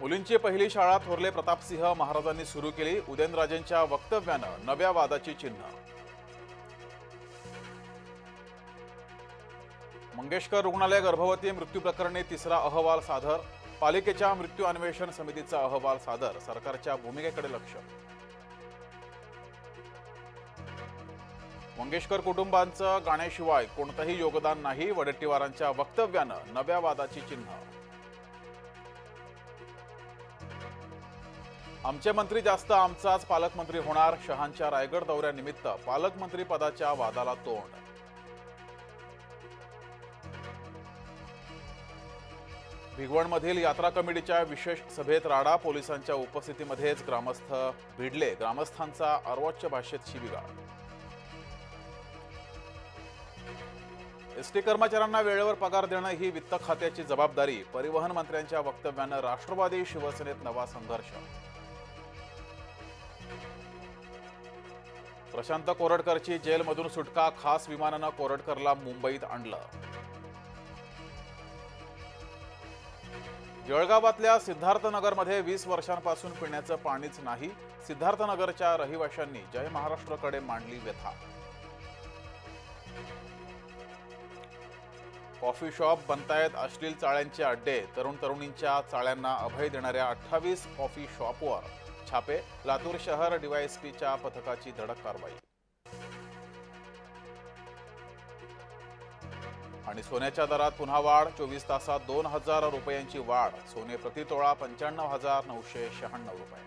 मुलींची पहिली शाळा थोरले प्रतापसिंह महाराजांनी सुरू केली. उदयनराजेंच्या वक्तव्यानं नव्या वादाची चिन्ह. मंगेशकर रुग्णालय गर्भवती मृत्यू प्रकरणी तिसरा अहवाल सादर. पालिकेच्या मृत्यू अन्वेषण समितीचा अहवाल सादर. सरकारच्या भूमिकेकडे लक्ष. मंगेशकर कुटुंबांचं गाण्याशिवाय कोणतंही योगदान नाही. वडेट्टीवारांच्या वक्तव्यानं नव्या वादाची चिन्ह. आमचे मंत्री जास्त आमचाच पालकमंत्री होणार. शहांच्या रायगड दौऱ्यानिमित्त पालकमंत्री पदाच्या वादाला तोंड. भिगवणमधील यात्रा कमिटीच्या विशेष सभेत राडा पोलिसांच्या उपस्थितीमध्येच ग्रामस्थ भिडले. ग्रामस्थांचा अर्वोच्च भाषेत शिबिगाळ. एसटी कर्मचाऱ्यांना वेळेवर पगार देणं ही वित्त खात्याची जबाबदारी. परिवहन मंत्र्यांच्या वक्तव्यानं राष्ट्रवादी शिवसेनेत नवा संघर्ष. प्रशांत कोरडकरची जेलमधून सुटका खास विमानानं कोरडकरला मुंबईत आणलं. जळगावातल्या सिद्धार्थनगरमध्ये वीस वर्षांपासून पिण्याचं पाणीच नाही. सिद्धार्थनगरच्या रहिवाशांनी जय महाराष्ट्रकडे मांडली व्यथा. कॉफी शॉप बनतायत अश्लील चाळ्यांचे अड्डे. तरुण तरुणींच्या चाळ्यांना अभय देणाऱ्या अठ्ठावीस कॉफी शॉपवर छापे लातूर शहर डीवायएसपीच्या पथकाची धडक कारवाई. आणि सोन्याच्या दरात पुन्हा वाढ चोवीस तासात दोन हजार रुपयांची वाढ. सोने प्रतितोळा पंच्याण्णव हजार नऊशे शहाण्णव रुपये.